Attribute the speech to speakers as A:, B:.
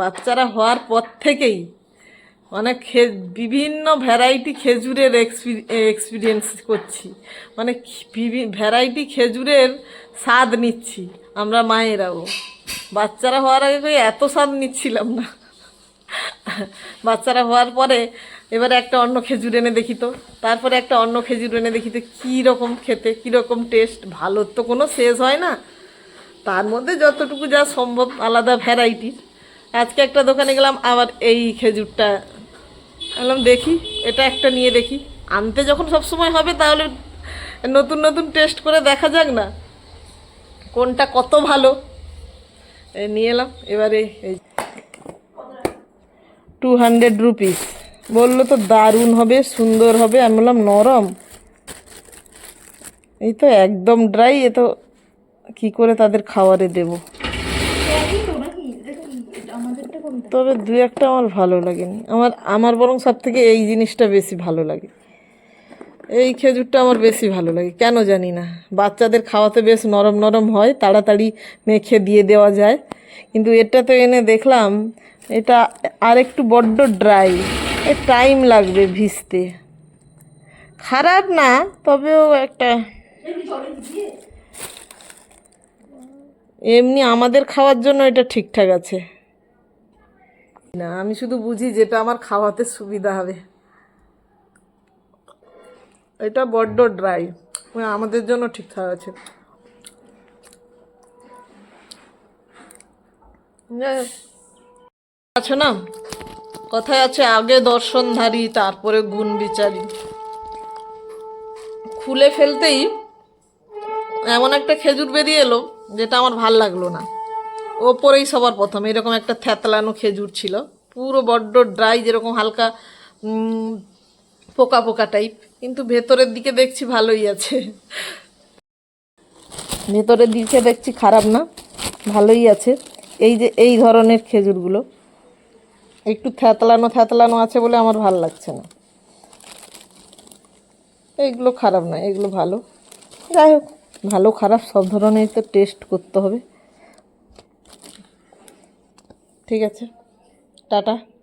A: বাচ্চারা হওয়ার পর থেকেই মানে খে, বিভিন্ন ভ্যারাইটি খেজুরের এক্সপিরিয়েন্স করছি। মানে ভ্যারাইটি খেজুরের স্বাদ নিচ্ছি আমরা মায়েরাও। বাচ্চারা হওয়ার আগে এত স্বাদ নিচ্ছিলাম না। বাচ্চারা হওয়ার পরে এবারে একটা অন্য খেজুর এনে দেখি তো। তারপরে একটা অন্য খেজুর এনে দেখি তো কী রকম খেতে কীরকম টেস্ট ভালো তো কোনো শেষ হয় না। তার মধ্যে যতটুকু যা সম্ভব আলাদা ভ্যারাইটির আজকে একটা দোকানে গেলাম, আবার এই খেজুরটা। বললাম, দেখি, এটা একটা নিয়ে দেখি। আনতে যখন সব সময় হবে, তাহলে নতুন নতুন টেস্ট করে দেখা যাক না। কোনটা কত ভালো। নিয়ে এলাম, এবারে এই টু হান্ড্রেড রুপিস বলল তো, দারুণ হবে, সুন্দর হবে। আমি বললাম, নরম? এই তো একদম ড্রাই এ তো কী করে তাদের খাবারে দেবো? তবে দু একটা আমার ভালো লাগেনি। আমার আমার বরং সব থেকে এই জিনিসটা বেশি ভালো লাগে। এই খেজুরটা আমার বেশি ভালো লাগে, কেন জানি না। বাচ্চাদের খাওয়াতে বেশ নরম নরম হয়, তাড়াতাড়ি মেখে দিয়ে দেওয়া যায়। কিন্তু এটা তো এনে দেখলাম, এটা আর একটু বড্ড ড্রাই এ টাইম লাগবে ভিজতে। খারাপ না, তবেও একটা এমনি আমাদের খাওয়ার জন্য এটা ঠিকঠাক আছে। না, আমি শুধু বুঝি যেটা আমার খাওয়াতে সুবিধা হবে। এটা বড্ড ড্রাই। আমাদের জন্য ঠিকঠাক আছে। আছে না? কথায় আছে, আগে দর্শনধারী তারপরে গুণ বিচারী। খুলে ফেলতেই এমন একটা খেজুর বেরিয়ে এলো, যেটা আমার ভালো লাগল না। ওপরেই সবার প্রথম। এরকম একটা থ্যাতলানো খেজুর ছিল। পুরো বড্ড ড্রাই যেরকম হালকা পোকা পোকা টাইপ কিন্তু ভেতরের দিকে দেখছি ভালোই আছে। ভেতরের দিকে দেখছি খারাপ না, ভালোই আছে। এই যে, এই ধরনের খেজুরগুলো। একটু থ্যাতলানো থ্যাতলানো আছে বলে আমার ভালো লাগছে না। এইগুলো খারাপ না, এগুলো ভালো। যাই হোক, ভালো খারাপ সব ধরনের তো টেস্ট করতে হবে। ঠিক আছে টাটা